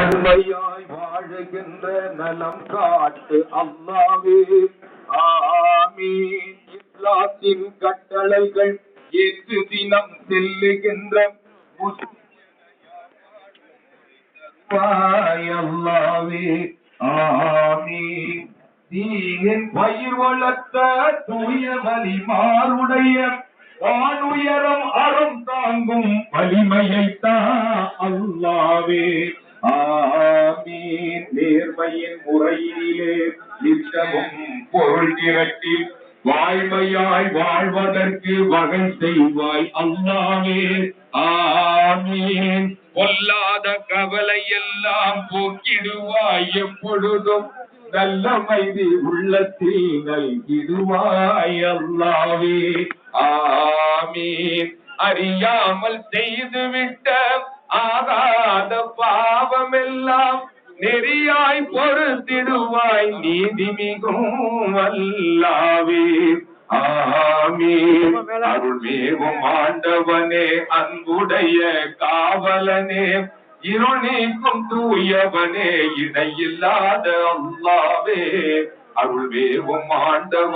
அருமையாய் வாழுகின்ற நலம் காட்டு அல்லாவே. ஆமீன். இஸ்லாத்தின் கட்டளைகள் ஏற்று தினம் செல்லுகின்ற அல்லாவே. ஆமீன். தீனின் பயிர் வளர்த்த தூய வலிமாருடைய வானுயரம் அறம் தாங்கும் வலிமையைத்தான் அல்லாவே. நேர்மையின் முறையிலே நித்தமும் பொருள் திரட்டி வாய்மையாய் வாழ்வதற்கு வகை செய்வாய் அல்லாவே ஆமீன். பொல்லாத கவலை எல்லாம் போக்கிடுவாய் எப்பொழுதும். நல்ல மைதி உள்ளத்தில் நல்கிடுவாய் அல்லாவே ஆமீன். அறியாமல் செய்துவிட்ட ஆகாத பாவமெல்லாம் நெறியாய் பொறுத்திடுவாய் நீதி மிகும் அல்லாவே ஆமீன் அருள் மேவும் ஆண்டவனே அன்புடைய காவலனே. இருள் நீக்கும் தூயவனே இணையில்லாத அல்லாவே. அருள் மேவும் ஆண்டவன்